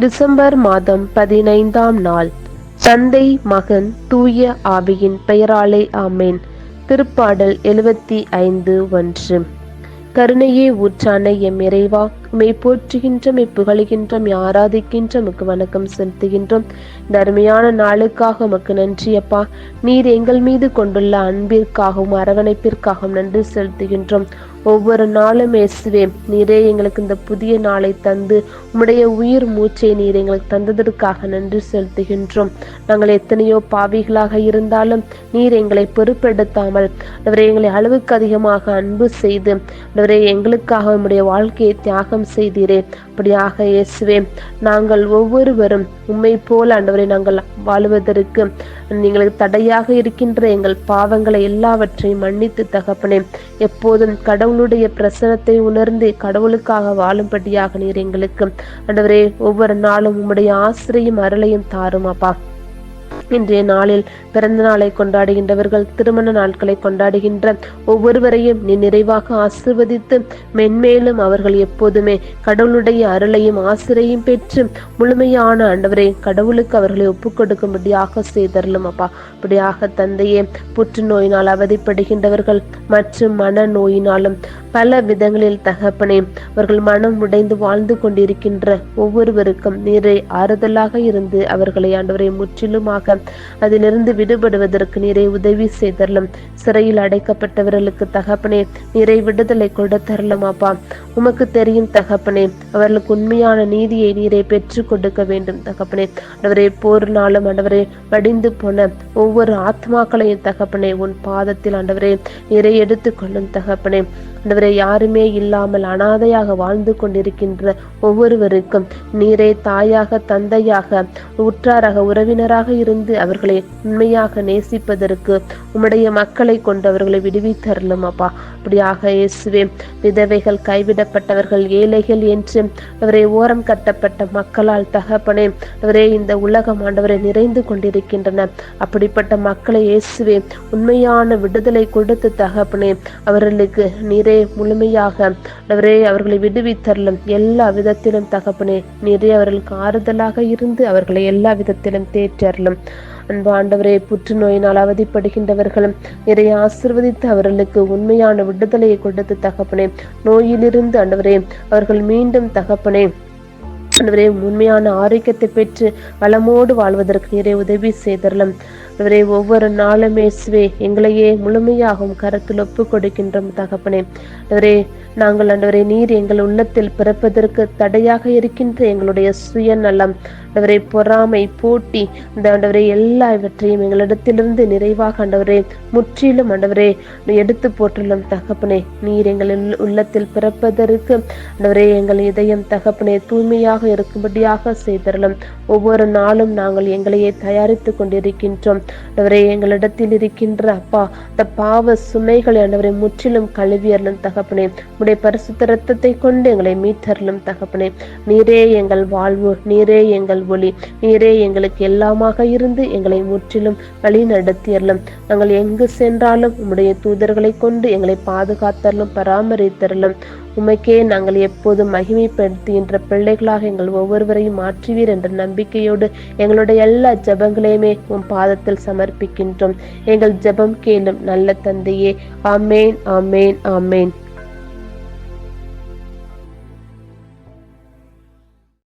December மாதம் பதினைந்தாம் நாள். தந்தை மகன் தூய ஆவியின் பெயராலே ஆமேன். திருப்பாடல் எழுபத்தி ஐந்து ஒன்று. கருணையே ஊற்றான எம் இறைவா உமை போற்றுகின்றோம் இப்புகழுகின்றோம் ஆராதிக்கின்றோம் உமக்கு வணக்கம் செலுத்துகின்றோம். தர்மையான நாளுக்காக உமக்கு நன்றி அப்பா. நீர் எங்கள் மீது கொண்டுள்ள அன்பிற்காகவும் அரவணைப்பிற்காகவும் நன்றி செலுத்துகின்றோம். ஒவ்வொரு நாளும் இயேசுவே நீரே எங்களுக்கு இந்த புதிய நாளை தந்து உம்முடைய உயிர் மூச்சை நீர் எங்களுக்கு தந்ததற்காக நன்றி செலுத்துகின்றோம். நாங்கள் எத்தனையோ பாவிகளாக இருந்தாலும் நீர் எங்களை பொறுப்பெடுத்தாமல் அவரை எங்களை அளவுக்கு அதிகமாக அன்பு செய்து அவரை எங்களுக்காக உம்முடைய வாழ்க்கையை தியாகம் செய்தீரே. அப்படியாக இயேசுவே நாங்கள் ஒவ்வொருவரும் உண்மை போல ஆண்டவரை நாங்கள் வாழுவதற்கு நீங்கள் தடையாக இருக்கின்ற எங்கள் பாவங்களை எல்லாவற்றையும் மன்னித்து தகப்பனே எப்போதும் கடவுளுடைய பிரசனத்தை உணர்ந்து கடவுளுக்காக வாழும்படியாக நீர் எங்களுக்கு. ஆண்டவரே ஒவ்வொரு நாளும் உம்முடைய ஆசிரியும் அருளையும் தாரும் அப்பா இன்றைய நாளில் பிறந்த நாளை கொண்டாடுகின்றவர்கள் திருமண நாட்களை கொண்டாடுகின்ற ஒவ்வொருவரையும் நீ நிறைவாக ஆசிர்வதித்து மென்மேலும் அவர்கள் எப்போதுமே கடவுளுடைய அருளையும் ஆசிரையும் பெற்று முழுமையான ஆண்டவரை கடவுளுக்கு அவர்களை ஒப்புக் கொடுக்கும்படியாக செய்தரலும் அப்பா. அப்படியாக தந்தையே புற்றுநோயினால் அவதிப்படுகின்றவர்கள் மற்றும் மன நோயினாலும் பல விதங்களில் தகப்பனே அவர்கள் மனம் உடைந்து வாழ்ந்து கொண்டிருக்கின்ற ஒவ்வொருவருக்கும் நீரை ஆறுதலாக இருந்து அவர்களை ஆண்டவரை முற்றிலுமாக அதிலிருந்து விடுபடுவதற்கு நீரை உதவி செய்தரலும். சிறையில் அடைக்கப்பட்டவர்களுக்கு தகப்பனே நீரை விடுதலை கொடுத்தரலும் அப்பா. உமக்கு தெரியும் தகப்பனே அவர்களுக்கு உண்மையான நீதியை நீரை பெற்று கொடுக்க வேண்டும் தகப்பனே. ஆண்டவரே போர்னாலும் ஆண்டவரே வடிந்து போன ஒவ்வொரு ஆத்மாக்களையும் தகப்பனே உன் பாதத்தில் ஆண்டவரே நீரை எடுத்துக்கொள்ளும் தகப்பனே. ஆண்டவரே யாருமே இல்லாமல் அனாதையாக வாழ்ந்து கொண்டிருக்கின்ற ஒவ்வொருவருக்கும் நீரே தாயாக தந்தையாக உற்றாராக உறவினராக இருந்து அவர்களை உண்மையாக நேசிப்பதற்கு உம்முடைய மக்களை கொண்டு அவர்களை விடுவித்தரலும் அப்பா. அப்படியாக இயேசுவே விதவைகள் கைவிடப்பட்டவர்கள் ஏழைகள் என்று அவரை ஓரம் கட்டப்பட்ட மக்களால் தகப்பனே அவரே இந்த உலகம் ஆண்டவரை நிறைந்து கொண்டிருக்கின்றன. அப்படிப்பட்ட மக்களை இயேசுவே உண்மையான விடுதலை கொடுத்து தகப்பனே அவர்களுக்கு நீர் முழுமையாக அவரே அவர்களை விடுவித்தரலும் எல்லா விதத்திலும் தகப்பனே நீரே அவர்களுக்கு ஆறுதலாக இருந்து அவர்களை எல்லா விதத்திலும் தேற்றரலும். அன்பு ஆண்டவரே புற்றுநோயினால் அவதிப்படுகின்றவர்களும் நிறைய ஆசிர்வதித்து அவர்களுக்கு உண்மையான விடுதலையை கொடுத்து தகப்பனே நோயிலிருந்து ஆண்டவரே அவர்கள் மீண்டும் தகப்பனே ஆண்டவரே உண்மையான ஆரோக்கியத்தை பெற்று வளமோடு வாழ்வதற்கு நிறைய உதவி செய்தரலும். இவரை ஒவ்வொரு நாளும் இயேசுவே எங்களையே முழுமையாகவும் கருத்தில் ஒப்பு கொடுக்கின்றோம் தகப்பனே. ஆண்டவரே நாங்கள் ஆண்டவரே நீர் எங்கள் உள்ளத்தில் பிறப்பதற்கு தடையாக இருக்கின்ற எங்களுடைய சுயநலம். ஆண்டவரை பொறாமை போட்டி இந்த ஆண்டவரை எல்லாவற்றையும் எங்களிடத்திலிருந்து நிறைவாக ஆண்டவரே முற்றிலும் ஆண்டவரே எடுத்து போற்றுள்ளோம் தகப்பனே. நீர் எங்கள் உள்ளத்தில் பிறப்பதற்கு ஆண்டவரே எங்கள் இதயம் தகப்பனே தூய்மையாக இருக்கும்படியாக செய்தரலும். ஒவ்வொரு நாளும் நாங்கள் எங்களையே தயாரித்து கொண்டிருக்கின்றோம். ஆண்டவரே எங்களிடத்தில் இருக்கின்ற அப்பா இந்த பாவ சுமைகளை ஆண்டவரை முற்றிலும் கழுவியறலும் தகப்பனே. உடைய பரிசுத்த ரத்தத்தை கொண்டு எங்களை மீட்டறலும் தகப்பனே. நீரே எங்கள் வாழ்வு நீரே எங்கள் ஒளி நீரே எங்களுக்கு எல்லாமாக இருந்து எங்களை முற்றிலும் வழி நடத்தியறலும் நாங்கள் எங்கு சென்றாலும் உம்முடைய தூதர்களை கொண்டு எங்களை பாதுகாத்தரலும் பராமரித்தரலும் உமைக்கே நாங்கள் எப்போதும் மகிமைப்படுத்துகின்ற பிள்ளைகளாக எங்கள் ஒவ்வொருவரையும் மாற்றுவீர் என்ற நம்பிக்கையோடு எங்களுடைய எல்லா ஜபங்களையுமே உன் பாதத்தில் சமர்ப்பிக்கின்றோம். எங்கள் ஜபம் கேளும் நல்ல தந்தையே. ஆமேன் ஆமேன் ஆமேன்.